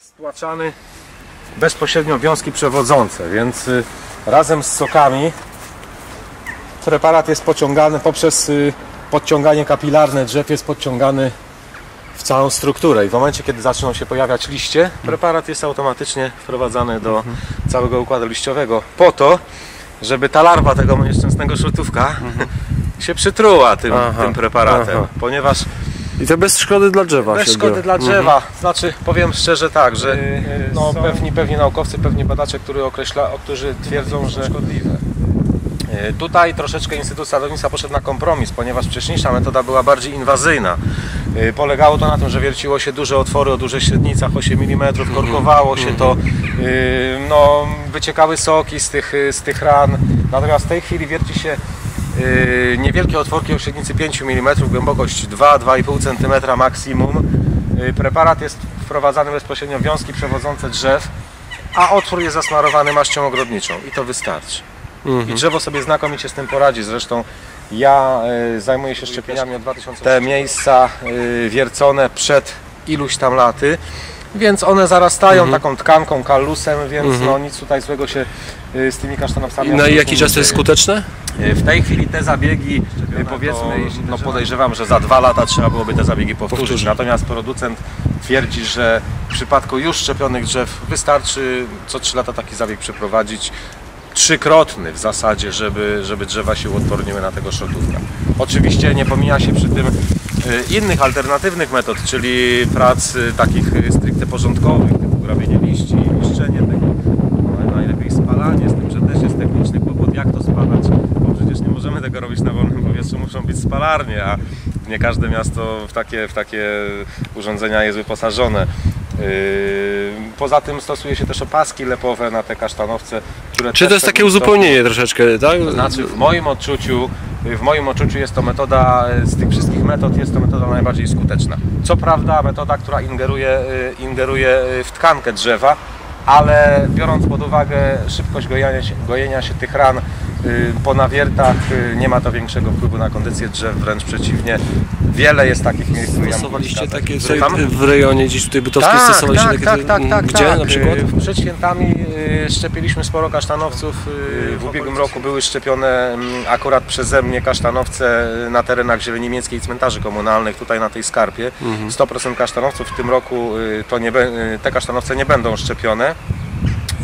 Stłaczany bezpośrednio wiązki przewodzące, więc y, razem z sokami preparat jest pociągany poprzez y, podciąganie kapilarne drzew jest podciągany w całą strukturę. I w momencie kiedy zaczną się pojawiać liście, preparat jest automatycznie wprowadzany do całego układu liściowego po to, żeby ta larwa tego nieszczęsnego szrotówka się przytruła tym, tym preparatem, aha. ponieważ I to bez szkody dla drzewa bez szkody dla drzewa. Znaczy, powiem szczerze tak, że Yy, no, są- pewni, pewni naukowcy, pewni badacze, którzy, określa, którzy twierdzą, że szkodliwe. Yy, Tutaj troszeczkę Instytut Sadownictwa poszedł na kompromis, ponieważ wcześniejsza metoda była bardziej inwazyjna. Polegało to na tym, że wierciło się duże otwory o dużych średnicach, 8 mm, korkowało się to, yy, no, wyciekały soki z tych, z tych ran. Natomiast w tej chwili wierci się niewielkie otworki o średnicy 5 mm, głębokość 2-2,5 cm maksimum. Yy, Preparat jest wprowadzany bezpośrednio w wiązki przewodzące drzew, a otwór jest zasmarowany maścią ogrodniczą i to wystarczy. I drzewo sobie znakomicie z tym poradzi. Zresztą ja yy, zajmuję się szczepieniami od 2000 Te miejsca yy, wiercone przed iluś tam laty, więc one zarastają taką tkanką, kallusem, więc no, nic tutaj złego się yy, z tymi kasztanowcami I na jaki czas to jest skuteczne? W tej chwili te zabiegi, y, powiedzmy, no podejrzewam, że za dwa lata trzeba byłoby te zabiegi powtórzyć. Powtórzyć. Natomiast producent twierdzi, że w przypadku już szczepionych drzew wystarczy co trzy lata taki zabieg przeprowadzić. Trzykrotny w zasadzie, żeby, żeby drzewa się uodporniły na tego szrotówka. Oczywiście nie pomija się przy tym y, innych alternatywnych metod, czyli prac y, takich y, stricte porządkowych, typu grabienie liści, niszczenie tego, no, najlepiej spalanie, z tym, że też jest techniczny kłopot, jak to spalać, bo przecież nie możemy tego robić na wolnym powietrzu, muszą być spalarnie, a nie każde miasto w takie, w takie urządzenia jest wyposażone. Yy, Poza tym stosuje się też opaski lepowe na te kasztanowce, które Czy to jest takie uzupełnienie troszeczkę, tak? to znaczy w moim odczuciu, w moim odczuciu jest to metoda, z tych wszystkich metod jest to metoda najbardziej skuteczna. Co prawda metoda, która ingeruje, y, ingeruje w tkankę drzewa, ale biorąc pod uwagę szybkość gojenia się, gojenia się tych ran po nawiertach, y, nie ma to większego wpływu na kondycję drzew, wręcz przeciwnie. Wiele jest takich miejsc, które ja Stosowaliście wskazać. takie w rejonie gdzieś tutaj bytowskim Tak, stosowaliście tak, takie tak, tak, tak, gdzie tak. na przykład? Y, Przed świętami y, szczepiliśmy sporo kasztanowców. Y, W ubiegłym roku były szczepione mm, akurat przeze mnie kasztanowce na terenach zieleniemieckiej i cmentarzy komunalnych, tutaj na tej skarpie. 100% kasztanowców w tym roku y, to nie, y, te kasztanowce nie będą szczepione.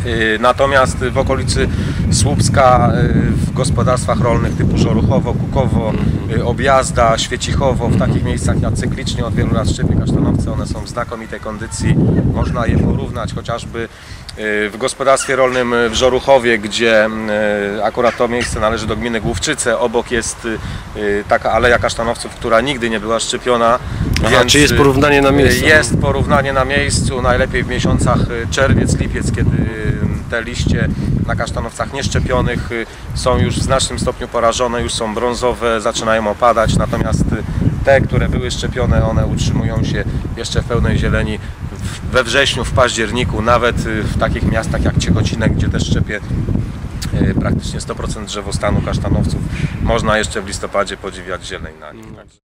Y, Natomiast w okolicy Słupska y, w gospodarstwach rolnych typu Żoruchowo, Kukowo, y, Objazda, Świecichowo, w takich miejscach ja cyklicznie od wielu lat szczepię kasztanowce, one są w znakomitej kondycji, można je porównać chociażby w gospodarstwie rolnym w Żoruchowie, gdzie y, akurat to miejsce należy do gminy Główczyce, obok jest y, taka aleja kasztanowców, która nigdy nie była szczepiona. Aha, czy jest porównanie na miejscu? Jest porównanie na miejscu, najlepiej w miesiącach czerwiec, lipiec, kiedy te liście na kasztanowcach nieszczepionych są już w znacznym stopniu porażone, już są brązowe, zaczynają opadać, natomiast te, które były szczepione, one utrzymują się jeszcze w pełnej zieleni we wrześniu, w październiku, nawet y, w takich miastach jak Ciechocinek, gdzie też szczepię y, praktycznie 100% drzewostanu kasztanowców, można jeszcze w listopadzie podziwiać zieleń na nich. Także-